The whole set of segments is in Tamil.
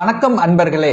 வணக்கம் அன்பர்களே.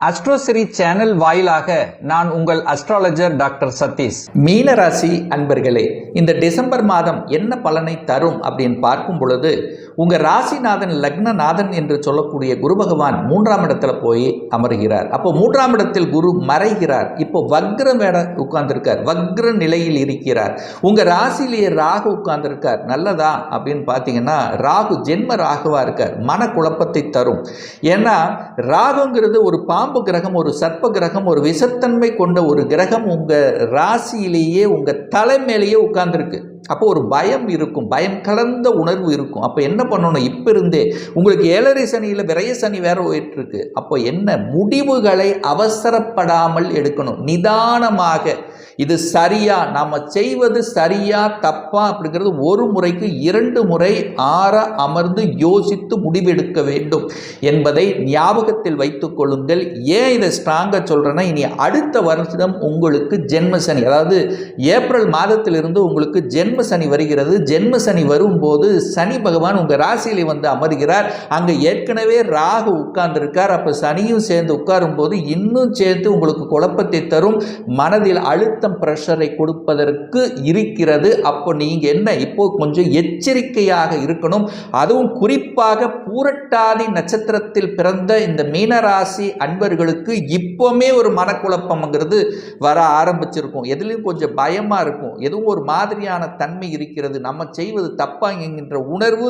அஸ்ட்ரோசிரி சேனல் வாயிலாக நான் உங்கள் அஸ்ட்ராலஜர் டாக்டர் சதீஷ். மீனராசி அன்பர்களே இந்த டிசம்பர் மாதம் என்ன பலனை தரும் அப்படின்னு பார்க்கும் பொழுது உங்கள் ராசிநாதன் லக்னநாதன் என்று சொல்லக்கூடிய குரு பகவான் மூன்றாம் இடத்துல போய் அமர்கிறார். அப்போ மூன்றாம் இடத்தில் குரு மறைகிறார். இப்போ வக்ர மேட உட்கார்ந்துருக்கார். வக்ர நிலையில் இருக்கிறார். உங்கள் ராசியிலேயே ராகு உட்கார்ந்துருக்கார். நல்லதா? அப்படின்னு பார்த்தீங்கன்னா ராகு ஜென்ம ராகுவாக இருக்கார். மன குழப்பத்தை தரும். ஏன்னா ராகுங்கிறது ஒரு பாம்பு கிரகம் ஒரு சர்ப்ப கிரகம் ஒரு விஷத்தன்மை கொண்ட ஒரு கிரகம் உங்கள் ராசியிலேயே உங்கள் தலைமையிலேயே உட்கார்ந்துருக்கு. அப்போ ஒரு பயம் இருக்கும் பயம் கலந்த உணர்வு இருக்கும். அப்போ என்ன பண்ணணும்? இப்போ இருந்தே உங்களுக்கு ஏழரை சனியில் விரைய சனி வேற போயிட்டுருக்கு. அப்போ என்ன? முடிவுகளை அவசரப்படாமல் எடுக்கணும். நிதானமாக. இது சரியா? நாம் செய்வது சரியா தப்பா அப்படிங்கிறது ஒரு முறைக்கு இரண்டு முறை ஆற அமர்ந்து யோசித்து முடிவெடுக்க வேண்டும் என்பதை ஞாபகத்தில் வைத்துக் கொள்ளுங்கள். ஏன் இதை ஸ்ட்ராங்காக சொல்கிறேன்னா இனி அடுத்த வருஷம் உங்களுக்கு ஜென்ம சனி அதாவது ஏப்ரல் மாதத்திலிருந்து உங்களுக்கு ஜென்ம சனி வருகிறது. ஜென்ம சனி வரும்போது சனி பகவான் உங்கள் ராசியிலே வந்து அமர்கிறார். அங்கே ஏற்கனவே ராகு உட்கார்ந்துருக்கார். அப்போ சனியும் சேர்ந்து உட்காரும் போது இன்னும் சேர்த்து உங்களுக்கு குழப்பத்தை தரும். மனதில் அழுத்தம் ப்ரெஷரை கொடுப்பதற்கு இருக்கிறது. அப்போ நீங்கள் என்ன? இப்போ கொஞ்சம் எச்சரிக்கையாக இருக்கணும். அதுவும் குறிப்பாக பூரட்டாதி நட்சத்திரத்தில் பிறந்த இந்த மீனராசி அன்பர்களுக்கு இப்போவுமே ஒரு மனக்குழப்பம்ங்கிறது வர ஆரம்பிச்சிருக்கும். எதுலேயும் கொஞ்சம் பயமாக இருக்கும். எதுவும் ஒரு மாதிரியான தன்மை இருக்கிறது. நம்ம செய்வது தப்பா என்கின்ற உணர்வு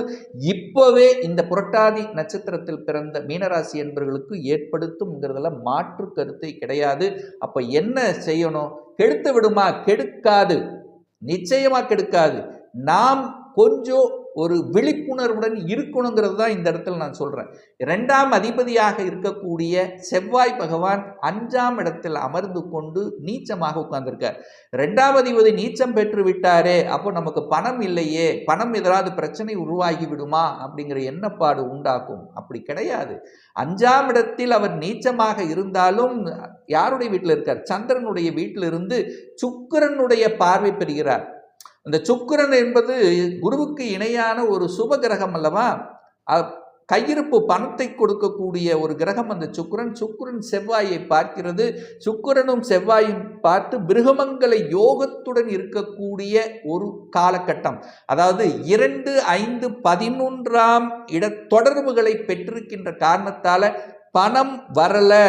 இப்போவே இந்த புரட்டாதி நட்சத்திரத்தில் பிறந்த மீனராசி என்பவர்களுக்கு ஏற்படுத்தும்ங்கிறதுல மாற்று கருத்தை கிடையாது. அப்போ என்ன செய்யணும்? கெடுத்து விடுமா? கெடுக்காது. நிச்சயமாக கெடுக்காது. நாம் கொஞ்சம் ஒரு விழிப்புணர்வுடன் இருக்கணுங்கிறது தான் இந்த இடத்துல நான் சொல்கிறேன் ரெண்டாம் அதிபதியாக இருக்கக்கூடிய செவ்வாய் பகவான் அஞ்சாம் இடத்தில் அமர்ந்து கொண்டு நீச்சமாக உட்கார்ந்திருக்கார். ரெண்டாம் அதிபதி நீச்சம் பெற்று விட்டாரே அப்போ நமக்கு பணம் இல்லையே பணம் எதாவது பிரச்சனை உருவாகி விடுமா அப்படிங்கிற எண்ணப்பாடு உண்டாக்கும். அப்படி கிடையாது. அஞ்சாம் இடத்தில் அவர் நீச்சமாக இருந்தாலும் யாருடைய வீட்டில் இருக்கார்? சந்திரனுடைய வீட்டிலிருந்து சுக்கரனுடைய பார்வை பெறுகிறார். இந்த சுக்கிரன் என்பது குருவுக்கு இணையான ஒரு சுப கிரகம் அல்லவா? கையிருப்பு பணத்தை கொடுக்கக்கூடிய ஒரு கிரகம் அந்த சுக்கிரன். சுக்கிரன் செவ்வாயை பார்க்கிறது. சுக்கிரனும் செவ்வாயும் பார்த்து பிருகமங்கல யோகத்துடன் இருக்கக்கூடிய ஒரு காலகட்டம். அதாவது இரண்டு ஐந்து பதினொன்றாம் இட தொடர்புகளை பெற்றிருக்கின்ற காரணத்தால் பணம் வரலை.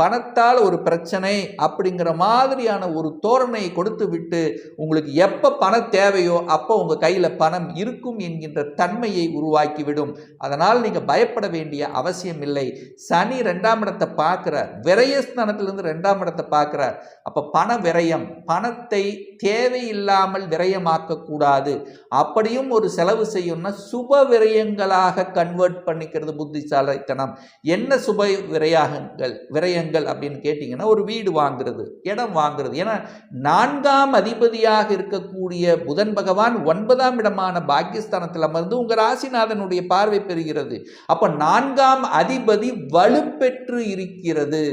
பணத்தால் ஒரு பிரச்சனை அப்படிங்கிற மாதிரியான ஒரு தோரணையை கொடுத்து விட்டு உங்களுக்கு எப்போ பணம் தேவையோ அப்போ உங்கள் கையில் பணம் இருக்கும் என்கின்ற தன்மையை உருவாக்கிவிடும். அதனால் நீங்கள் பயப்பட வேண்டிய அவசியம் இல்லை. சனி ரெண்டாம் இடத்தை பார்க்குறார். விரயஸ்தானத்திலிருந்து ரெண்டாம் இடத்தை பார்க்குறார். அப்போ பண விரயம் பணத்தை தேவையில்லாமல் விரயமாக்கக்கூடாது அப்படியும் ஒரு செலவு செய்யணும்னா சுப விரயங்களாக கன்வெர்ட் பண்ணிக்கிறது புத்திசாலித்தனம். என்ன சுப விரயாகங்கள் விரயங்கள். விரயங்கள் அப்படின்னு கேட்டிங்கன்னா ஒரு வீடு வாங்குறது இடம் வாங்குறது. ஏன்னா நான்காம் அதிபதியாக இருக்கக்கூடிய புதன் பகவான் ஒன்பதாம் இடமான பாக்கியஸ்தானத்தில் அமர்ந்து உங்கள் ராசிநாதனுடைய பார்வை பெறுகிறது. அப்போ நான்காம் அதிபதி வலுப்பெற்று இருக்கிறது.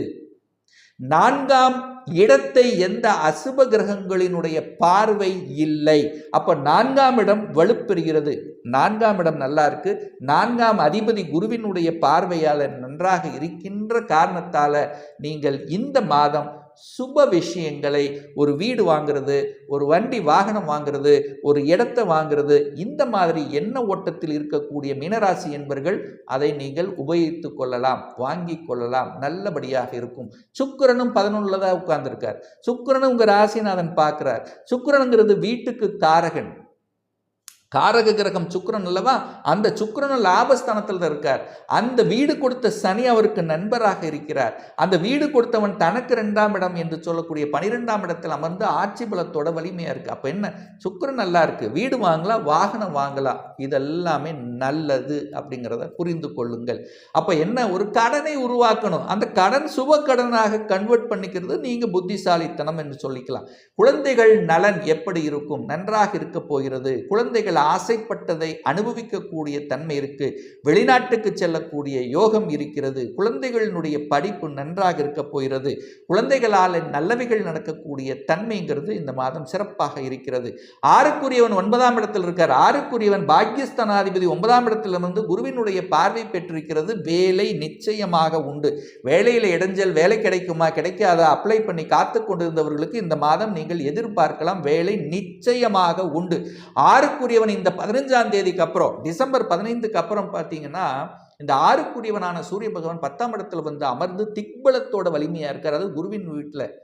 நான்காம் இடத்தை எந்த அசுப கிரகங்களினுடைய பார்வை இல்லை. அப்ப நான்காம் இடம் வலுப்பெறுகிறது. நான்காம் இடம் நல்லா இருக்கு. நான்காம் அதிபதி குருவினுடைய பார்வையாளர் நன்றாக இருக்கின்ற காரணத்தால நீங்கள் இந்த மாதம் சுப விஷயங்களை ஒரு வீடு வாங்குறது ஒரு வண்டி வாகனம் வாங்குறது ஒரு இடத்தை வாங்குறது இந்த மாதிரி எண்ண ஓட்டத்தில் இருக்கக்கூடிய மீனராசி என்பர்கள் அதை நீங்கள் உபயோகித்து கொள்ளலாம் வாங்கி கொள்ளலாம் நல்லபடியாக இருக்கும். சுக்கிரனும் பதினொன்றில் தான் உட்கார்ந்துருக்கார். சுக்கிரனும் உங்கள் ராசிநாதன் பார்க்குறார். சுக்கிரனுங்கிறது வீட்டுக்கு காரகன் காரக கிரகம் சுக்கரன் அல்லவா? அந்த சுக்கிரன் லாபஸ்தானத்தில் தான் இருக்கார். அந்த வீடு கொடுத்த சனி அவருக்கு நண்பராக இருக்கிறார். அந்த வீடு கொடுத்தவன் தனக்கு ரெண்டாம் இடம் என்று சொல்லக்கூடிய பனிரெண்டாம் இடத்தில் அமர்ந்து ஆட்சி பலத்தோட வலிமையாக இருக்கு. அப்போ என்ன? சுக்கரன் நல்லா இருக்கு. வீடு வாங்கலாம் வாகனம் வாங்கலாம். இதெல்லாமே நல்லது அப்படிங்கிறத புரிந்து கொள்ளுங்கள். அப்போ என்ன? ஒரு கடனை உருவாக்கணும். அந்த கடன் சுப கடனாக கன்வெர்ட் பண்ணிக்கிறது நீங்கள் புத்திசாலித்தனம் என்று சொல்லிக்கலாம். குழந்தைகள் நலன் எப்படி இருக்கும்? நன்றாக இருக்க போகிறது. குழந்தைகள் ஆசைப்பட்டதை அனுபவிக்கக்கூடிய தன்மை இருக்கு. வெளிநாட்டுக்கு செல்லக்கூடிய யோகம் இருக்கிறது. குழந்தைகளினுடைய படிப்பு நன்றாக இருக்க போகிறது. குழந்தைகளால் நல்லவைகள் நடக்கக்கூடிய தன்மைங்கிறது இந்த மாதம் சிறப்பாக இருக்கிறது. ஆறுக்குரியவன் ஒன்பதாம் இடத்தில் இருக்கார். ஆறுக்குரியவன் பாக்கியஸ்தானாதிபதி ஒன்பதாம் இடத்திலிருந்து குருவினுடைய பார்வை பெற்றிருக்கிறது. வேலை நிச்சயமாக உண்டு. வேலையில் இடைஞ்சல் வேலை கிடைக்குமா கிடைக்காதா அப்ளை பண்ணி காத்து கொண்டிருந்தவர்களுக்கு இந்த மாதம் நீங்கள் எதிர்பார்க்கலாம். வேலை நிச்சயமாக உண்டு. ஆறுக்குரியவன் இந்த பதினஞ்சாம் தேதிக்கு அப்புறம் டிசம்பர் பதினைந்துக்கு அப்புறம் பார்த்தீங்கன்னா இந்த ஆறுக்குரியவனான சூரிய பகவான் பத்தாம் இடத்துல வந்து அமர்ந்து திக்பலத்தோட வலிமையா இருக்கார். அதாவது குருவின் வீட்டில்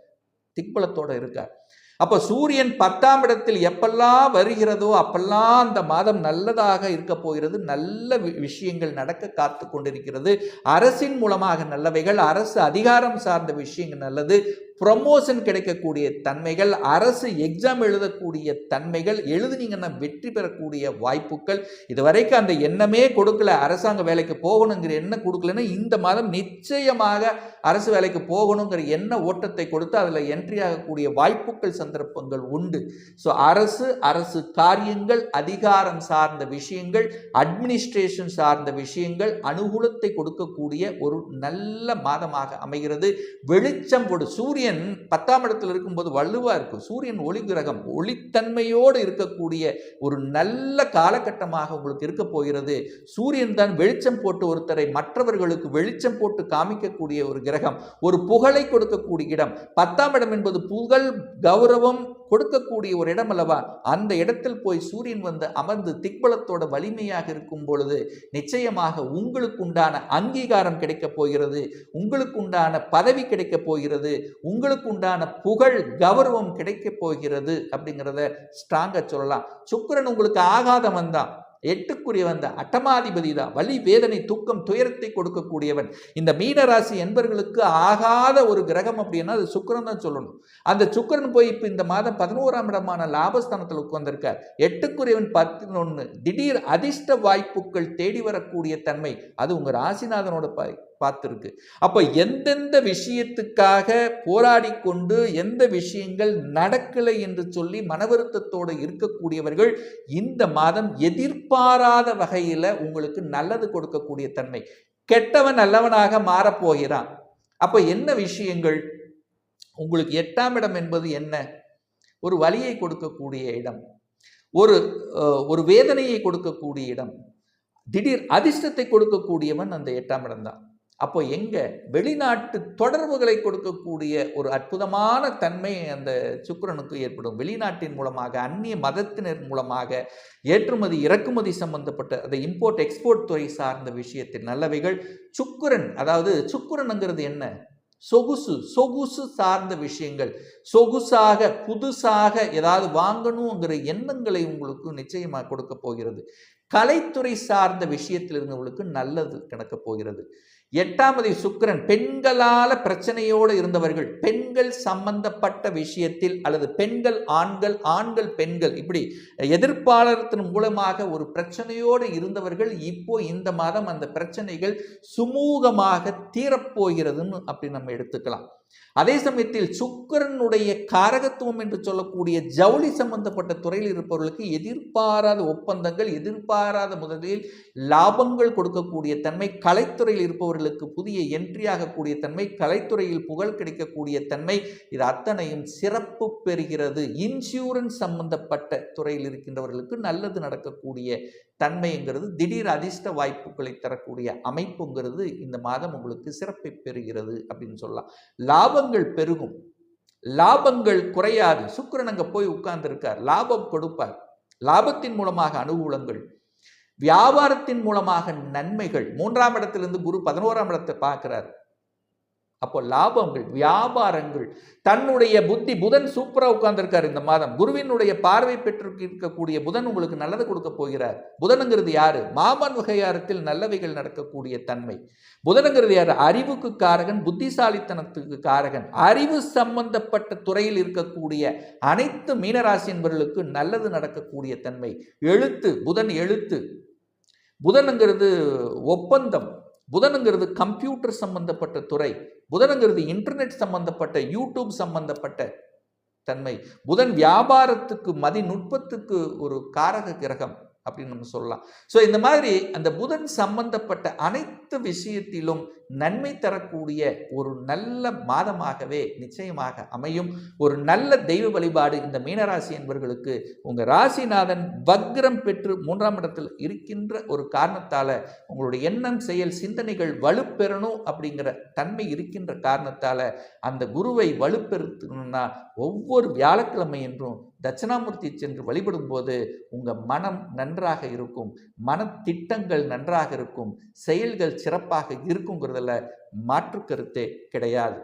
திக்பலத்தோட இருக்கார். அப்போ சூரியன் பத்தாம் இடத்தில் எப்பெல்லாம் வருகிறதோ அப்பெல்லாம் அந்த மாதம் நல்லதாக இருக்க போகிறது. நல்ல வி- விஷயங்கள் நடக்க காத்து கொண்டிருக்கிறது. அரசின் மூலமாக நல்லவைகள் அரசு அதிகாரம் சார்ந்த விஷயங்கள் நல்லது. ப்ரொமோஷன் கிடைக்கக்கூடிய தன்மைகள் அரசு எக்ஸாம் எழுதக்கூடிய தன்மைகள் எழுதுனீங்கன்னா வெற்றி பெறக்கூடிய வாய்ப்புகள். இதுவரைக்கும் அந்த எண்ணமே கொடுக்கல. அரசாங்க வேலைக்கு போகணுங்கிற எண்ணம் கொடுக்கலன்னா இந்த மாதம் நிச்சயமாக அரசு வேலைக்கு போகணுங்கிற எண்ண ஓட்டத்தை கொடுத்து அதில் என்ட்ரி ஆகக்கூடிய வாய்ப்புகள் சந்தர்ப்பங்கள் உண்டு. ஸோ அரசு அரசு காரியங்கள் அதிகாரம் சார்ந்த விஷயங்கள் அட்மினிஸ்ட்ரேஷன் சார்ந்த விஷயங்கள் அனுகூலத்தை கொடுக்கக்கூடிய ஒரு நல்ல மாதமாக அமைகிறது. வெளிச்சம் கொடு சூரியன் பத்தாம் இடத்தில் இருக்கும்போது வலுவா இருக்கும். சூரியன் ஒளி கிரகம் ஒளித்தன்மையோடு இருக்கக்கூடிய ஒரு நல்ல காலகட்டமாக உங்களுக்கு இருக்க போகிறது. சூரியன் தான் வெளிச்சம் போட்டு ஒருத்தரை மற்றவர்களுக்கு வெளிச்சம் போட்டு காமிக்கக்கூடிய ஒரு கிரகம் ஒரு புகழை கொடுக்கக்கூடிய இடம். பத்தாம் இடம் என்பது புகழ் கௌரவம் கொடுக்கக்கூடிய ஒரு இடம் அல்லவா? அந்த இடத்தில் போய் சூரியன் வந்து அமர்ந்து திக்பலத்தோட வலிமையாக இருக்கும் பொழுது நிச்சயமாக உங்களுக்குண்டான அங்கீகாரம் கிடைக்கப் போகிறது உங்களுக்குண்டான பதவி கிடைக்கப் போகிறது உங்களுக்குண்டான புகழ் கௌரவம் கிடைக்கப் போகிறது அப்படிங்கிறத ஸ்ட்ராங்காக சொல்லலாம். சுக்கரன் உங்களுக்கு ஆகாதவன் தான். எட்டுக்குரியவன் அந்த அட்டமாதிபதி தான். வலி வேதனை தூக்கம் துயரத்தை கொடுக்கக்கூடியவன். இந்த மீனராசி என்பர்களுக்கு ஆகாத ஒரு கிரகம் அப்படின்னா அது சுக்கிரன் தான் சொல்லணும். அந்த சுக்கிரன் போய் இப்போ இந்த மாதம் பதினோராம் இடமான லாபஸ்தானத்தில் உட்கார்ந்திருக்கார். எட்டுக்குரியவன் பதினொன்று திடீர் அதிர்ஷ்ட வாய்ப்புகள் தேடி வரக்கூடிய தன்மை. அது உங்கள் ராசிநாதனோட பார்த்துருக்கு. அப்போ எந்தெந்த விஷயத்துக்காக போராடி கொண்டு எந்த விஷயங்கள் நடக்கலை என்று சொல்லி மனவருத்தத்தோடு இருக்கக்கூடியவர்கள் இந்த மாதம் எதிர்பாராத வகையில் உங்களுக்கு நல்லது கொடுக்கக்கூடிய தன்மை. கெட்டவன் நல்லவனாக மாறப்போகிறான். அப்போ என்ன விஷயங்கள்? உங்களுக்கு எட்டாம் இடம் என்பது என்ன? ஒரு வலியை கொடுக்கக்கூடிய இடம். ஒரு ஒரு வேதனையை கொடுக்கக்கூடிய இடம். திடீர் அதிர்ஷ்டத்தை கொடுக்கக்கூடியவன் அந்த எட்டாம் இடம் தான் அப்போ எங்கே வெளிநாட்டு தொடர்புகளை கொடுக்கக்கூடிய ஒரு அற்புதமான தன்மை அந்த சுக்கிரனுக்கு ஏற்படும். வெளிநாட்டின் மூலமாக அந்நிய மதத்தினர் மூலமாக ஏற்றுமதி இறக்குமதி சம்பந்தப்பட்ட அந்த இம்போர்ட் எக்ஸ்போர்ட் துறை சார்ந்த விஷயத்தில் நல்லவைகள். சுக்கிரன் அதாவது சுக்கிரனுங்கிறது என்ன? சொகுசு சொகுசு சார்ந்த விஷயங்கள். சொகுசாக புதுசாக ஏதாவது வாங்கணுங்கிற எண்ணங்களை உங்களுக்கு நிச்சயமாக கொடுக்க போகிறது. கலைத்துறை சார்ந்த விஷயத்தில் இருந்தவங்களுக்கு நல்லது கிடக்கப் போகிறது. எட்டாமது சுக்கிரன் பெண்களால பிரச்சனையோடு இருந்தவர்கள் பெண்கள் சம்பந்தப்பட்ட விஷயத்தில் அல்லது பெண்கள் ஆண்கள் ஆண்கள் பெண்கள் இப்படி எதிர்ப்பாளத்தின் மூலமாக ஒரு பிரச்சனையோடு இருந்தவர்கள் இப்போ இந்த மாதம் அந்த பிரச்சனைகள் சுமூகமாக தீரப்போகிறதுன்னு அப்படி நம்ம எடுத்துக்கலாம். அதே சமயத்தில் சுக்கிரனுடைய காரகத்துவம் என்று சொல்லக்கூடிய ஜவுளி சம்பந்தப்பட்ட துறையில் இருப்பவர்களுக்கு எதிர்பாராத ஒப்பந்தங்கள் எதிர்பாராத முதலில் லாபங்கள் கொடுக்கக்கூடிய தன்மை கலைத்துறையில் இருப்பவர்களுக்கு புதிய என்ட்ரி ஆகக்கூடிய தன்மை கலைத்துறையில் புகழ் கிடைக்கக்கூடிய தன்மை இது அத்தனையும் சிறப்பு பெறுகிறது. இன்சூரன்ஸ் சம்பந்தப்பட்ட துறையில் இருக்கின்றவர்களுக்கு நல்லது நடக்கக்கூடிய தன்மைங்கிறது திடீர் அதிர்ஷ்ட வாய்ப்புகளை தரக்கூடிய அமைப்புங்கிறது இந்த மாதம் உங்களுக்கு சிறப்பை பெறுகிறது அப்படின்னு சொல்லலாம். லாபங்கள் பெருகும். லாபங்கள் குறையாது. சுக்கிரன் அங்கே போய் உட்கார்ந்துருக்கார். லாபம் கொடுப்பார். லாபத்தின் மூலமாக அனுகூலங்கள். வியாபாரத்தின் மூலமாக நன்மைகள். மூன்றாம் இடத்திலிருந்து குரு பதினோராம் இடத்தை பார்க்கிறார். அப்போ லாபங்கள் வியாபாரங்கள். தன்னுடைய புத்தி புதன் சூப்பராக உட்கார்ந்துருக்கார் இந்த மாதம். குருவினுடைய பார்வை பெற்றிருக்கக்கூடிய புதன் உங்களுக்கு நல்லது கொடுக்க போகிறார். புதனுங்கிறது யாரு? மாமன் வகையாரத்தில் நல்லவைகள் நடக்கக்கூடிய தன்மை. புதனுங்கிறது யார்? அறிவுக்கு காரகன் புத்திசாலித்தனத்துக்கு காரகன். அறிவு சம்பந்தப்பட்ட துறையில் இருக்கக்கூடிய அனைத்து மீனராசி என்பவர்களுக்கு நல்லது நடக்கக்கூடிய தன்மை. எழுத்து புதன் எழுத்து. புதனுங்கிறது ஒப்பந்தம். புதனுங்கிறது கம்ப்யூட்டர் சம்பந்தப்பட்ட துறை. புதனுங்கிறது இன்டர்நெட் சம்பந்தப்பட்ட யூடியூப் சம்பந்தப்பட்ட தன்மை. புதன் வியாபாரத்துக்கு மதிநுட்பத்துக்கு ஒரு காரக கிரகம் அப்படின்னு நம்ம சொல்லலாம். ஸோ இந்த மாதிரி அந்த புதன் சம்பந்தப்பட்ட அனைத்து விஷயத்திலும் நன்மை தரக்கூடிய ஒரு நல்ல மாதமாகவே நிச்சயமாக அமையும். ஒரு நல்ல தெய்வ வழிபாடு இந்த மீனராசி என்பவர்களுக்கு உங்கள் ராசிநாதன் வக்ரம் பெற்று மூன்றாம் இடத்தில் இருக்கின்ற ஒரு காரணத்தால் உங்களுடைய எண்ணம் செயல் சிந்தனைகள் வலுப்பெறணும் அப்படிங்கிற தன்மை இருக்கின்ற காரணத்தால் அந்த குருவை வலுப்பெறுத்தணும்னா ஒவ்வொரு வியாழக்கிழமை என்றும் தட்சிணாமூர்த்தி சென்று வழிபடும் போது உங்கள் மனம் நன்றாக இருக்கும். மனத்திட்டங்கள் நன்றாக இருக்கும். செயல்கள் சிறப்பாக இருக்குங்கிறதுல மாற்று கருத்தே கிடையாது.